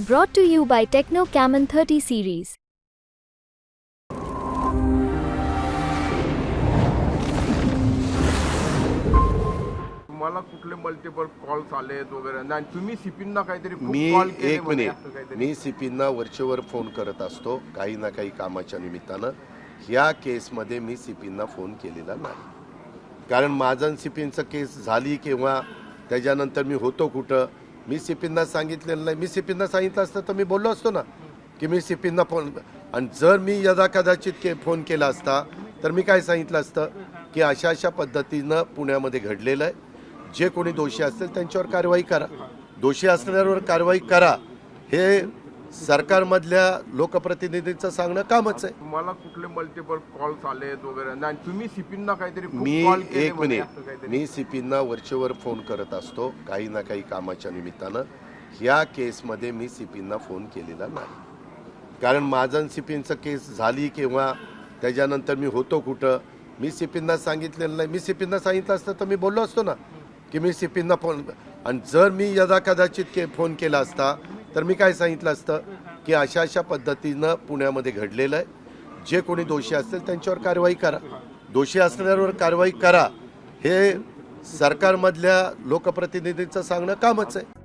Brought to you by Techno Camon 30 series. तुम्हाला कुठले multiple calls आलेत वगैरे नाही तुम्ही सिपींना काहीतरी खूप मी call केले एक म्हणे मिनिट काहीतरी. मी सीपींना वरचेवर फोन करत असतो काही ना काही कामाच्या निमित्तानं ह्या केसमध्ये मी सीपींना फोन केलेला नाही कारण माझं सीपींचं केस झाली किंवा त्याच्यानंतर मी होतो कुठं मी सीपींना सांगितलेलं नाही. मी सीपींना सांगितलं असतं तर मी बोललो असतो ना की मी सीपींना फोन आणि जर मी यदा कदाचित के फोन केला असता तर मी काय सांगितलं असतं? की अशा अशा पद्धतीनं पुण्यामध्ये घडलेलं आहे. जे कोणी दोषी असतील त्यांच्यावर कारवाई करा. दोषी असणाऱ्यावर कारवाई करा. हे सरकारमधल्या लोकप्रतिनिधींचं सांगणं कामच आहे. तुम्हाला कुठले मल्टिपल कॉल्स आलेत वगैरे? नाही तुम्ही सिपींना काहीतरी मी एक मिनिट मी सीपींना वरचेवर फोन करत असतो काही ना काही कामाच्या निमित्तानं. ह्या केसमध्ये मी सीपींना फोन केलेला नाही. कारण माझं सीपींचं केस झाली किंवा त्याच्यानंतर मी होतो कुठं मी सीपींना सांगितलेलं नाही. मी सीपींना सांगितलं असतं तर मी बोललो असतो ना की मी सीपींना फोन आणि जर मी यदा कदाचित के फोन केला असता तर मी काय सांगितलं असतं? की अशा अशा पद्धतीनं पुण्यामध्ये घडलेलं आहे. जे कोणी दोषी असतील त्यांच्यावर कारवाई करा. दोषी असणाऱ्यावर कारवाई करा. हे सरकारमधल्या लोकप्रतिनिधींचं सांगणं कामच आहे.